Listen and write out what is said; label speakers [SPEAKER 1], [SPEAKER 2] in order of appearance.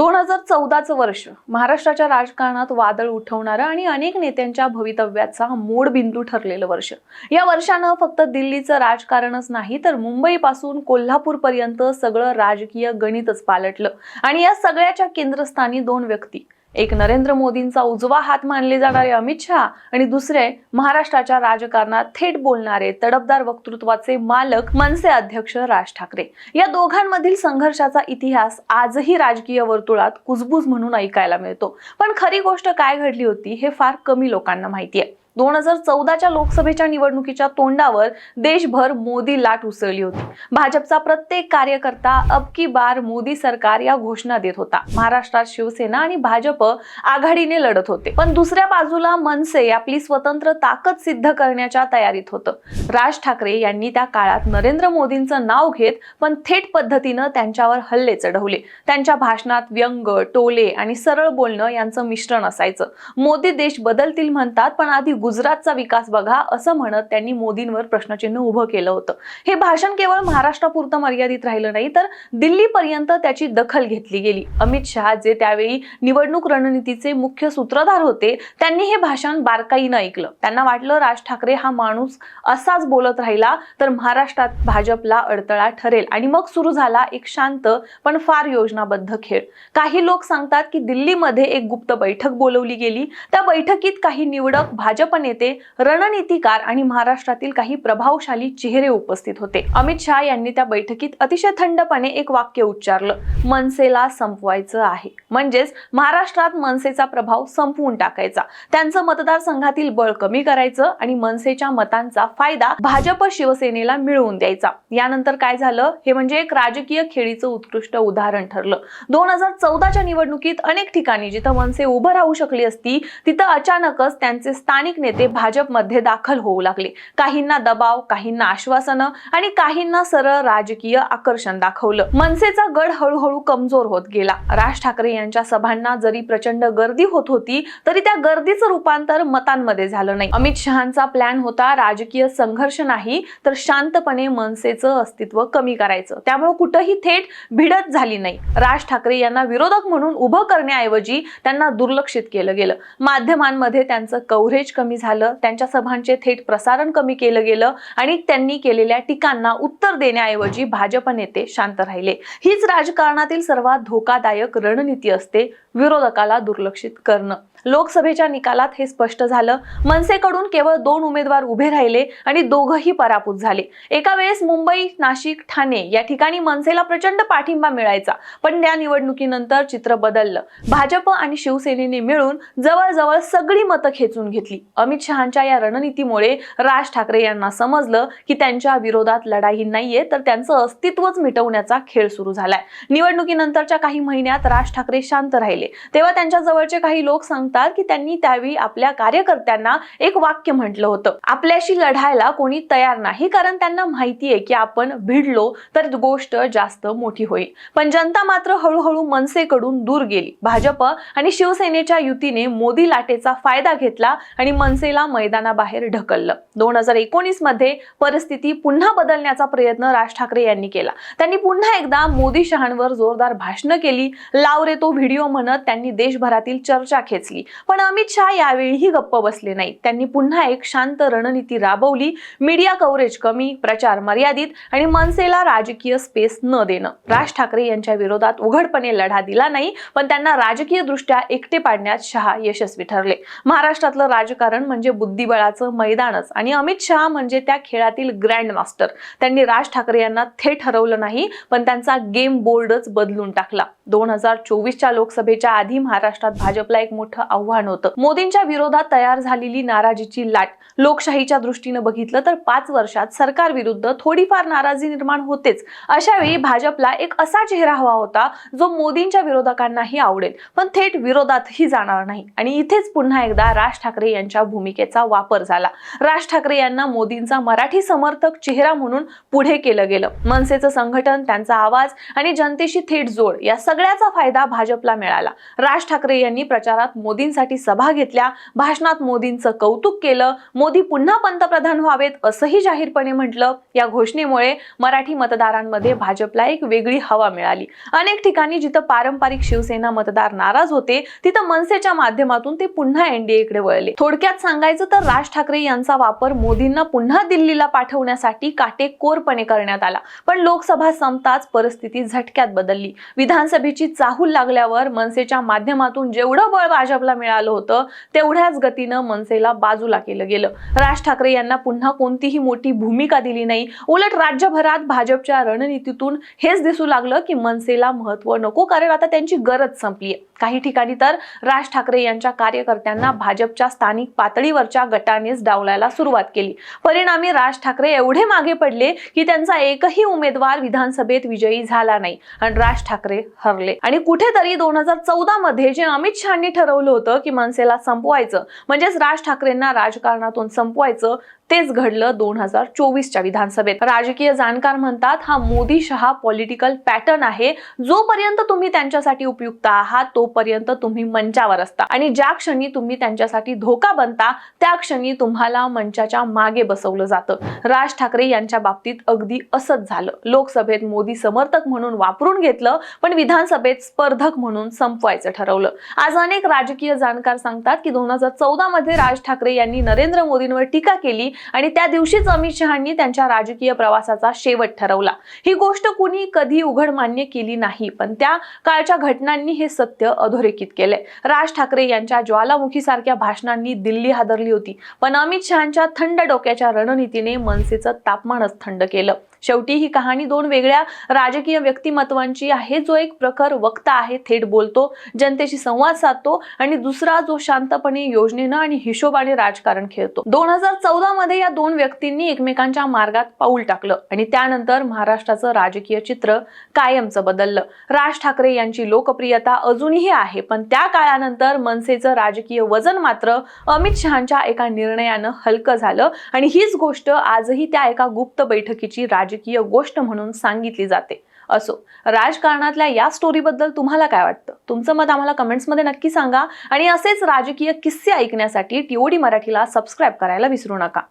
[SPEAKER 1] दोन हजार चौदाचं वर्ष महाराष्ट्राच्या राजकारणात वादळ उठवणारं आणि अनेक नेत्यांच्या भवितव्याचा मोडबिंदू ठरलेलं वर्ष. या वर्षानं फक्त दिल्लीचं राजकारणच नाही तर मुंबईपासून कोल्हापूरपर्यंत सगळं राजकीय गणितच पालटलं. आणि या सगळ्याच्या केंद्रस्थानी दोन व्यक्ती एक नरेंद्र मोदींचा उजवा हात मानले जाणारे अमित शहा आणि दुसरे महाराष्ट्राच्या राजकारणात थेट बोलणारे तडफदार वक्तृत्वाचे मालक मनसे अध्यक्ष राज ठाकरे. या दोघांमधील संघर्षाचा इतिहास आजही राजकीय वर्तुळात कुजबूज म्हणून ऐकायला मिळतो. पण खरी गोष्ट काय घडली होती हे फार कमी लोकांना माहिती आहे दोन हजार चौदाच्या लोकसभेच्या निवडणुकीच्या तोंडावर देशभर मोदी लाट उसळली होती. भाजपचा प्रत्येक कार्यकर्ता अब की बार मोदी सरकार या घोषणा देत होता. महाराष्ट्रात शिवसेना आणि भाजप आघाडीने लढत होते. पण दुसऱ्या बाजूला मनसे आपली स्वतंत्र ताकद सिद्ध करण्याच्या तयारीत होतं. राज ठाकरे यांनी त्या काळात नरेंद्र मोदींचं नाव घेत पण थेट पद्धतीनं त्यांच्यावर हल्ले चढवले. त्यांच्या भाषणात व्यंग टोले आणि सरळ बोलणं यांचं मिश्रण असायचं. मोदी देश बदलतील म्हणतात पण आधी गुजरातचा विकास बघा असं म्हणत त्यांनी मोदींवर प्रश्नचिन्ह उभं केलं होतं. हे भाषण केवळ महाराष्ट्रापुरतं मर्यादित राहिलं नाही तर दिल्लीपर्यंत त्याची दखल घेतली गेली. अमित शहा जे त्यावेळी निवडणूक रणनीतीचे मुख्य सूत्रधार होते त्यांनी हे भाषण बारकाईनं ऐकलं. त्यांना वाटलं राज ठाकरे हा माणूस असाच बोलत राहिला तर महाराष्ट्रात भाजपला अडथळा ठरेल आणि मग सुरू झाला एक शांत पण फार योजनाबद्ध खेळ. काही लोक सांगतात की दिल्लीमध्ये एक गुप्त बैठक बोलवली गेली. त्या बैठकीत काही निवडक भाजप नेते रणनीतीकार आणि महाराष्ट्रातील काही प्रभावशाली चेहरे उपस्थित होते. अमित शहा यांनी त्या बैठकीत अतिशय थंडपणे एक वाक्य उच्चारलं. मनसेला संपवायचं आहे. म्हणजेच महाराष्ट्रात मनसेचा प्रभाव संपवून टाकायचा. त्यांचं मतदारसंघातील बळ कमी करायचं आणि मनसेच्या मतांचा फायदा भाजप शिवसेनेला मिळवून द्यायचा. यानंतर काय झालं? हे म्हणजे एक राजकीय खेळीचं उत्कृष्ट उदाहरण ठरलं. दोन हजार चौदाच्या निवडणुकीत अनेक ठिकाणी जिथं मनसे उभं राहू शकली असती तिथं अचानकच त्यांचे स्थानिक नेते भाजपमध्ये दाखल होऊ लागले. काहींना दबाव काहींना आश्वासनं आणि काहींना सरळ राजकीय आकर्षण दाखवलं. मनसेचा गड हळूहळू कमजोर होत गेला. राज ठाकरे यांच्या सभांना जरी प्रचंड गर्दी होत होती तरी त्या गर्दीचं रूपांतर मतांमध्ये झालं नाही. अमित शहांचा प्लॅन होता राजकीय संघर्ष नाही तर शांतपणे मनसेचं अस्तित्व कमी करायचं. त्यामुळे कुठंही थेट भिडत झाली नाही. राज ठाकरे यांना विरोधक म्हणून उभं करण्याऐवजी त्यांना दुर्लक्षित केलं गेलं. माध्यमांमध्ये त्यांचं कव्हरेज कमी झालं त्यांच्या सभांचे थेट प्रसारण कमी केलं गेलं आणि त्यांनी केलेल्या टीकांना उत्तर देण्याऐवजी भाजप नेते शांत राहिले. हीच राजकारणातील सर्वात धोकादायक रणनीती असते विरोधकाला दुर्लक्षित करणं. लोकसभेच्या निकालात हे स्पष्ट झालं. मनसेकडून केवळ दोन उमेदवार उभे राहिले आणि दोघंही पराभूत झाले. एका वेळेस मुंबई नाशिक ठाणे या ठिकाणी मनसेला प्रचंड पाठिंबा मिळायचा पण त्या निवडणुकीनंतर चित्र बदललं. भाजप आणि शिवसेनेने मिळून जवळजवळ सगळी मतं खेचून घेतली. अमित शहांच्या या रणनीतीमुळे राज ठाकरे यांना समजलं की त्यांच्या विरोधात लढाई नाहीये तर त्यांचं अस्तित्वच मिटवण्याचा खेळ सुरू झालाय. निवडणुकीनंतरच्या काही महिन्यात राज ठाकरे शांत राहिले. तेव्हा त्यांच्या जवळचे काही लोक सांगतात की त्यांनी त्यावेळी आपल्या कार्यकर्त्यांना एक वाक्य म्हटलं होतं. आपल्याशी लढायला कोणी तयार नाही कारण त्यांना माहितीये की आपण भिडलो तर गोष्ट जास्त मोठी होईल. पण जनता मात्र हळूहळू मनसेकडून दूर गेली. भाजप आणि शिवसेनेच्या युतीने मोदी लाटेचा फायदा घेतला आणि मनसेला मैदानाबाहेर ढकललं. दोन हजार एकोणीसमध्ये परिस्थिती पुन्हा बदलण्याचा प्रयत्न राज ठाकरे यांनी केला. त्यांनी पुन्हा एकदा मोदी शहांवर जोरदार भाषणं केली. लाव रे तो व्हिडिओ म्हणत त्यांनी देशभरातील चर्चा खेचली. पण अमित शहा यावेळीही गप्प बसले नाही त्यांनी पुन्हा एक शांत रणनीती राबवली. मीडिया कव्हरेज कमी प्रचार मर्यादित आणि मनसेला राजकीय स्पेस न देणं. राज ठाकरे यांच्या विरोधात उघडपणे लढा दिला नाही पण त्यांना राजकीय दृष्ट्या एकटे पाडण्यात शहा यशस्वी ठरले. महाराष्ट्रातलं राजकारण म्हणजे बुद्धिबळाचं मैदानच. आणि अमित शहा म्हणजे त्या खेळातील ग्रँड मास्टर त्यांनी राज ठाकरे यांना थेट हरवलं नाही पण त्यांचा गेम बोर्डच बदलून टाकला. दोन हजार चोवीसच्या लोकसभेच्या आधी महाराष्ट्रात भाजपला एक मोठं आव्हान होतं. मोदींच्या विरोधात तयार झालेली नाराजीची लाट. लोकशाहीच्या दृष्टीनं बघितलं तर पाच वर्षात सरकार विरुद्ध थोडीफार नाराजी निर्माण होतेच. अशा वेळी भाजपला एक असा चेहरा हवा होता जो मोदींच्या विरोधकांनाही आवडेल. पण थेट विरोधातही जाणार नाही. आणि इथेच पुन्हा एकदा राज ठाकरे यांच्या भूमिकेचा वापर झाला. राज ठाकरे यांना मोदींचा मराठी समर्थक चेहरा म्हणून पुढे केलं गेलं. मनसेचं संघटन त्यांचा आवाज आणि जनतेशी थेट जोड या सगळ्याचा फायदा भाजपला मिळाला. राज ठाकरे यांनी प्रचारात मोदींसाठी सभा घेतल्या. भाषणात मोदींचं कौतुक केलं. मोदी पुन्हा पंतप्रधान व्हावेत असंही जाहीरपणे म्हटलं. या घोषणेमुळे मराठी मतदारांमध्ये भाजपला एक वेगळी हवा मिळाली. अनेक ठिकाणी जिथं पारंपरिक शिवसेना मतदार नाराज होते तिथं मनसेच्या माध्यमातून ते पुन्हा एनडीए कडे वळले. थोडक्यात सांगायचं तर राज ठाकरे यांचा वापर मोदींना पुन्हा दिल्लीला पाठवण्यासाठी काटेकोरपणे करण्यात आला. पण लोकसभा संपताच परिस्थिती झटक्यात बदलली. विधानसभेची चाहूल लागल्यावर मनसेच्या माध्यमातून जेवढं बळ भाजपला मिळालं होतं तेवढ्याच गतीनं मनसेला बाजूला केलं गेलं. राज ठाकरे यांना पुन्हा कोणतीही मोठी भूमिका दिली नाही. उलट राज्यभरात भाजपच्या रणनीतीतून हेच दिसू लागलं की मनसेला महत्त्व नको कारण आता त्यांची गरज संपली काही ठिकाणी तर राज ठाकरे यांच्या कार्यकर्त्यांना भाजपच्या स्थानिक पातळीवरच्या गटानेच डावलायला सुरुवात केली. परिणामी राज ठाकरे एवढे मागे पडले की त्यांचा एकही उमेदवार विधानसभेत विजयी झाला नाही आणि राज ठाकरे हरले. आणि कुठेतरी दोन हजार चौदा मध्ये जे अमित शहानी ठरवलं होतं की मनसेला संपवायचं म्हणजेच राज ठाकरेंना राजकारणातून संपवायचं तेच घडलं दोन हजार चोवीसच्या विधानसभेत. राजकीय जाणकार म्हणतात हा मोदी शहा पॉलिटिकल पॅटर्न आहे. जोपर्यंत तुम्ही त्यांच्यासाठी उपयुक्त आहात तोपर्यंत तुम्ही मंचावर असता. आणि ज्या क्षणी तुम्ही त्यांच्यासाठी धोका बनता त्या क्षणी तुम्हाला मंचाच्या मागे बसवलं जातं. राज ठाकरे यांच्या बाबतीत अगदी असंच झालं. लोकसभेत मोदी समर्थक म्हणून वापरून घेतलं पण विधानसभेत स्पर्धक म्हणून संपवायचं ठरवलं. आज अनेक राजकीय जाणकार सांगतात की दोन हजार चौदा मध्ये राज ठाकरे यांनी नरेंद्र मोदींवर टीका केली आणि त्या दिवशीच अमित शहानी त्यांच्या राजकीय प्रवासाचा शेवट ठरवला. ही गोष्ट कुणी कधी उघड मान्य केली नाही पण त्या काळच्या घटनांनी हे सत्य अधोरेखित केलंय. राज ठाकरे यांच्या ज्वालामुखी सारख्या भाषणांनी दिल्ली हादरली होती पण अमित शहाच्या थंड डोक्याच्या रणनीतीने मनसेचं तापमानच थंड केलं. शेवटी ही कहाणी दोन वेगळ्या राजकीय व्यक्तिमत्वांची आहे. जो एक प्रखर वक्ता आहे थेट बोलतो जनतेशी संवाद साधतो आणि दुसरा जो शांतपणे योजनेनं आणि हिशोबाने राजकारण खेळतो. दोन हजार चौदा मध्ये या दोन व्यक्तींनी एकमेकांच्या मार्गात पाऊल टाकलं आणि त्यानंतर महाराष्ट्राचं राजकीय चित्र कायमचं बदललं. राज ठाकरे यांची लोकप्रियता अजूनही आहे पण त्या काळानंतर मनसेचं राजकीय वजन मात्र अमित शहाच्या एका निर्णयानं हलकं झालं आणि हीच गोष्ट आजही त्या एका गुप्त बैठकीची राज राजकीय गोष्ट म्हणून सांगितली जाते. असो राजकारणातल्या या स्टोरीबद्दल तुम्हाला काय वाटतं? तुमचं मत आम्हाला कमेंट्समध्ये नक्की सांगा. आणि असेच राजकीय किस्से ऐकण्यासाठी टीओडी मराठीला सबस्क्राईब करायला विसरू नका.